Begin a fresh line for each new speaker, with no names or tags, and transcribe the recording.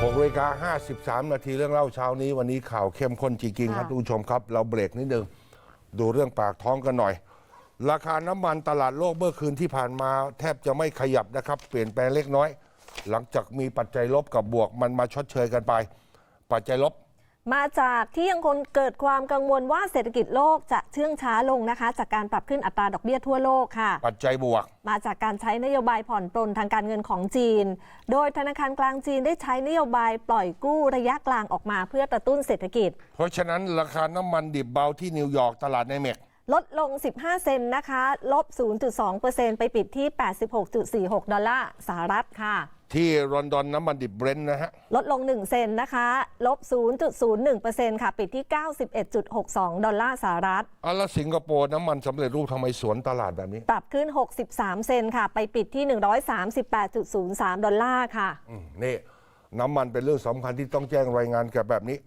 6นาฬิกา53 นาทีเรื่องเล่าเช้านี้ วันนี้ข่าวเข้มข้นจริงๆครับ
ค่ะ
ทุกผู้ชมครับ เราเบรกนิดนึง ดูเรื่องปากท้องกันหน่อย ราคาน้ำมันตลาดโลกเมื่อคืนที่ผ่านมาแทบจะไม่ขยับนะครับ เปลี่ยนแปลงเล็กน้อย หลังจากมีปัจจัยลบกับบวกมันมาชดเชยกันไป ปัจจัยลบ
มาจากที่ยังคงเกิดความกังวลว่าเศรษฐกิจโลกจะเชื่องช้าลงนะคะ จากการปรับขึ้นอัตราดอกเบี้ยทั่วโลกค่ะ
ปัจจัยบวก
มาจากการใช้นโยบายผ่อนปลนทางการเงินของจีน โดยธนาคารกลางจีนได้ใช้นโยบายปล่อยกู้ระยะกลางออกมาเพื่อกระตุ้นเศรษฐกิจ
เพราะฉะนั้นราคาน้ำมันดิบเบาที่นิวยอร์กตลาดในเมก
ลดลง 15 เซนต์นะคะ ลบ 0.2%ไปปิดที่ 86.46 ดอลลาร์สหรัฐค่ะ
ที่ลอนดอนน้ำมันดิบเบรนท์นะฮะ
ลดลง 1 เซนต์นะคะ ลบ 0.01%ค่ะ ปิดที่ 91.62 ดอลลาร์สหรัฐ
อะแล้วสิงคโปร์น้ำมันสำเร็จรูปทำไมสวนตลาดแบบนี้
ปรับขึ้น 63 เซนต์ค่ะ ไปปิดที่ 138.03 ดอลลาร์ค่ะ
อืมนี่ น้ำมันเป็นเรื่องสำคัญที่ต้องแจ้งรายงานกับแบบนี้